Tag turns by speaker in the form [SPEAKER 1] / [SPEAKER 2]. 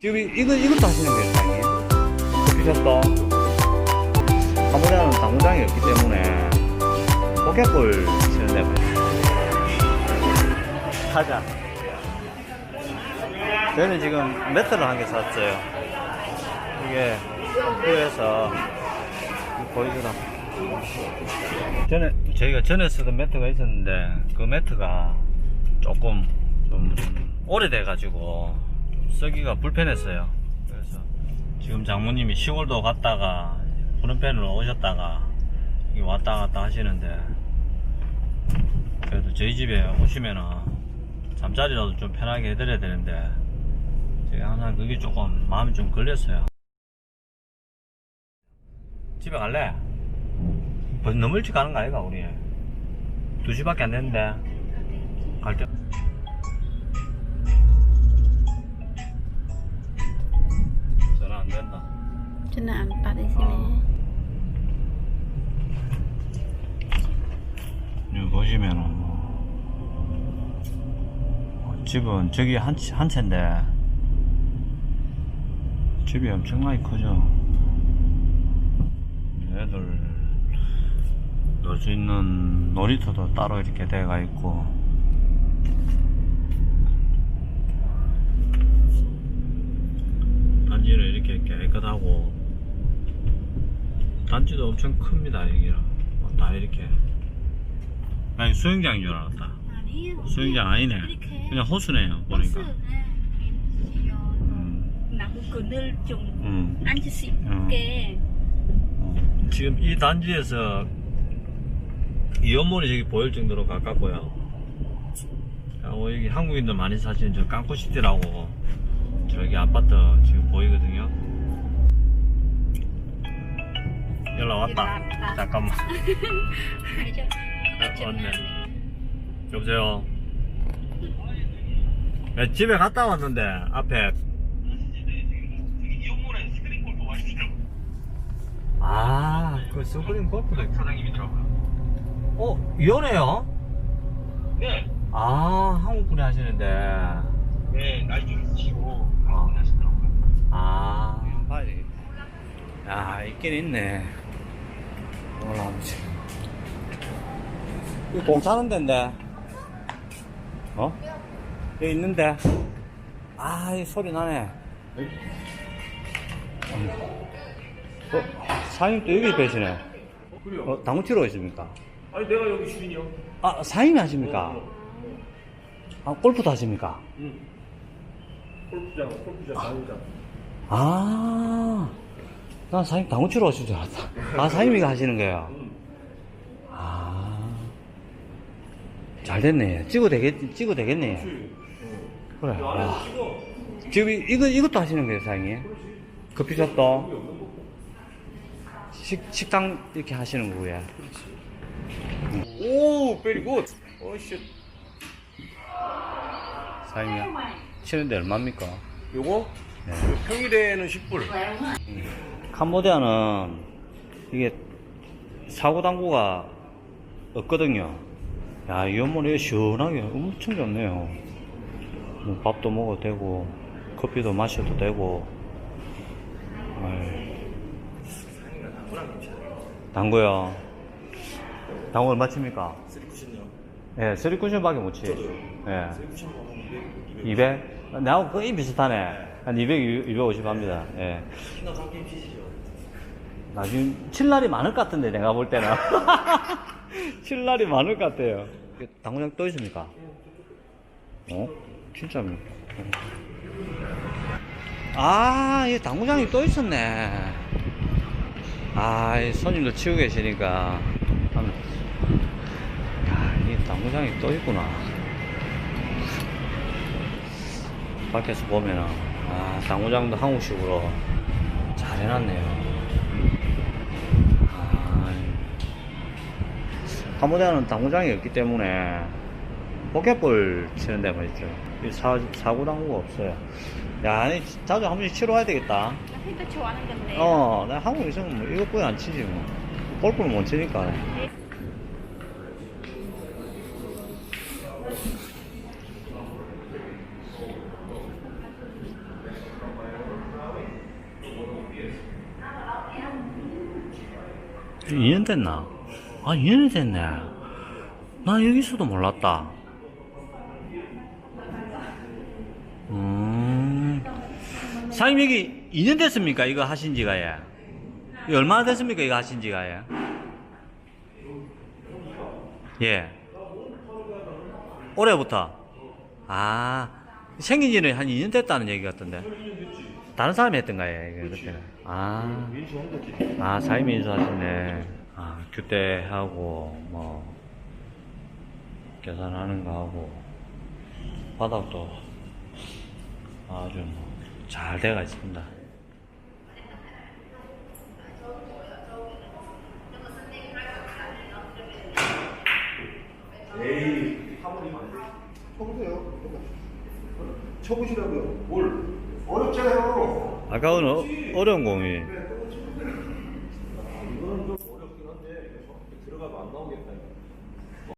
[SPEAKER 1] 지금 이- 이거, 이것도 하시는 거예요, 사장님? 커피숍도? 사무장은 당무장이 없기 때문에 포켓볼 치는 데만 가자. 저희는 지금 매트를 한 개 샀어요. 이게 학교에서 보여주라. 전에, 저희가 전에 쓰던 매트가 있었는데 그 매트가 조금 좀 오래돼가지고 쓰기가 불편했어요. 그래서 지금 장모님이 시골도 갔다가 푸른펜으로 오셨다가 왔다 갔다 하시는데 그래도 저희 집에 오시면은 잠자리라도 좀 편하게 해드려야 되는데 제가 항상 그게 조금 마음이 좀 걸렸어요. 집에 갈래? 벌써 너무 일찍 가는 거 아이가 우리 2시밖에 안 됐는데 전화 안
[SPEAKER 2] 받으시네.
[SPEAKER 1] 여기 보시면은 어, 집은 저기 한, 채- 한 채인데 집이 엄청나게 크죠 애들 놀 수 있는 놀이터도 따로 이렇게 돼가 있고 단지는 이렇게 깨끗하고 단지도 엄청 큽니다 여기는 어, 다 이렇게. 나 수영장인 줄 알았다.
[SPEAKER 2] 아니요.
[SPEAKER 1] 수영장 아니네.
[SPEAKER 2] 이렇게
[SPEAKER 1] 그냥 호수네요 보니까.
[SPEAKER 2] 버스,
[SPEAKER 1] 음,
[SPEAKER 2] 나무 그늘 좀
[SPEAKER 1] 음.
[SPEAKER 2] 앉을 수 있게.
[SPEAKER 1] 어. 지금 이 단지에서 이연몰이 저기 보일 정도로 가깝고요. 어, 여기 한국인들 많이 사시는 저 깡코시티라고 저기 아파트 지금 보이거든요 연락 왔다. 잠깐만? 어, 왔네. 여보세요. 네, 집에 갔다 왔는데 앞에 아, 그 스프링 골프도 있고.
[SPEAKER 3] 사장님이더라고요.
[SPEAKER 1] 어, 이혼해요?
[SPEAKER 3] 네.
[SPEAKER 1] 아, 한국 분이 하시는데.
[SPEAKER 3] 네, 나이 좀 있으시고,
[SPEAKER 1] 어.
[SPEAKER 3] 하시더라고요.
[SPEAKER 1] 아, 봐야 되겠다. 야, 있긴 있네. 올라오지. 이거 공사하는 데인데. 어? 여기 있는데. 아, 이 소리 나네. 어, 사장님 또 여기 계시네.
[SPEAKER 3] 그래요?
[SPEAKER 1] 어, 당구 치러 오십니까?
[SPEAKER 3] 아니, 내가 여기 주인이요.
[SPEAKER 1] 아, 사장님이 하십니까? 아, 골프도 하십니까?
[SPEAKER 3] 응. 골프장, 골프장, 당구장.
[SPEAKER 1] 아, 난 사장님 당구 치러 오실 줄 알았다. 아, 사장님이 하시는 거예요?
[SPEAKER 3] 응.
[SPEAKER 1] 아, 잘 됐네. 찍어 되겠, 찍어 되겠네. 그래.
[SPEAKER 3] 찍어.
[SPEAKER 1] 지금 이- 이거, 이것도 하시는 거예요, 사장님? 커피숍도? 식, 식당 이렇게 하시는 거고요.
[SPEAKER 3] 오, 베리 굿. 오, 쉣.
[SPEAKER 1] 사장님, 치는데 얼마입니까?
[SPEAKER 3] 요거?
[SPEAKER 1] 네.
[SPEAKER 3] 요 평일에는 10불.
[SPEAKER 1] 캄보디아는 이게 사고 당구가 없거든요. 야, 이 연못이 시원하게 엄청 좋네요. 뭐 밥도 먹어도 되고, 커피도 마셔도 되고, 아이, 당구요. 당구 얼마 칩니까?
[SPEAKER 3] 3쿠션요.
[SPEAKER 1] 예, 3쿠션밖에 못 치. 예.
[SPEAKER 3] 3쿠션 먹으면
[SPEAKER 1] 200? 나하고 거의 비슷하네. 한 200, 250 합니다. 예.
[SPEAKER 3] 피시죠.
[SPEAKER 1] 나중에 칠 날이 많을 것 같은데 내가 볼 때는 칠 날이 많을 것 같아요 당구장 또 있습니까? 어? 진짜입니까? 아, 이 당구장이 또 있었네. 아, 이 손님도 치고 계시니까. 참, 야, 이 당구장이 또 있구나. 밖에서 보면은, 아, 당구장도 한국식으로 잘 해놨네요. 아, 캄보디아는 당구장이 없기 때문에 포켓볼 치는 데만 있죠. 이 사, 사고 당구가 없어요. 야, 아니, 자주 한 번씩 치러 와야 되겠다.
[SPEAKER 2] 건데.
[SPEAKER 1] 어, 나 한국에 있으면 뭐 이것뿐이 안 치지 뭐. 골프는 못 치니까. 2년 됐나? 아, 2년이 됐네. 나 여기서도 몰랐다. 음. 사장님 여기 2년 됐습니까? 이거 하신 지가 예. 얼마나 됐습니까? 이거 하신 지가 예. 예. 올해부터. 아, 생긴 지는 한 2년 됐다는 얘기 같던데. 다른 사람이 했던가요, 이거 그때는? 아.
[SPEAKER 3] 민수한 거지.
[SPEAKER 1] 아, 사임이 인수하시네. 아, 규대하고, 뭐, 계산하는 거 하고, 바닥도 아주 뭐, 잘 돼가 있습니다.
[SPEAKER 3] 에이, 파벌이 많네. 쳐보세요. 쳐보시라고요. 뭘? 어렵잖아요.
[SPEAKER 1] 아까는 어, 어려운 공이,
[SPEAKER 3] 이